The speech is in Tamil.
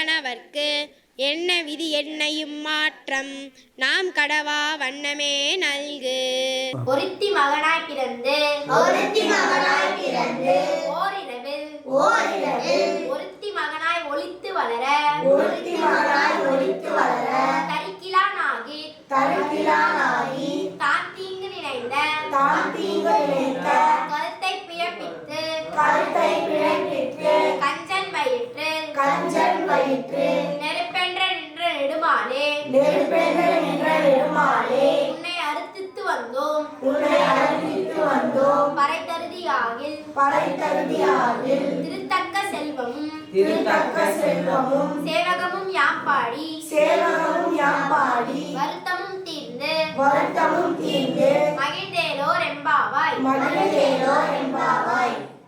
நீ வேங்கனவர்க்கு என்ன விதி என்னையும் மாற்றம்? நாம் கடவா வண்ணமே நல்கு. ஒருத்தி மகனாய் பிறந்து ஒருத்தி மகனாய் பிறந்து ஓரிரவில் ஓரிரவில் ஒருத்தி மகனாய் ஒளித்து வளர ஒருத்தி மகனாய் வயிற்று. நெருப்பென்ற நின்ற நெடுமாலே. நெருப்பென்று நின்ற நெடுமாலே. உன்னை அறுத்தித்து வந்தோம். உன்னை அழைத்து வந்தோம். பறை தருதியாகில் பறைத்தருதியாவில் திருத்தக்க செல்வமும். திருத்தக்க செல்வமும். சேவகமும் யாப்பாடி சேவகமும்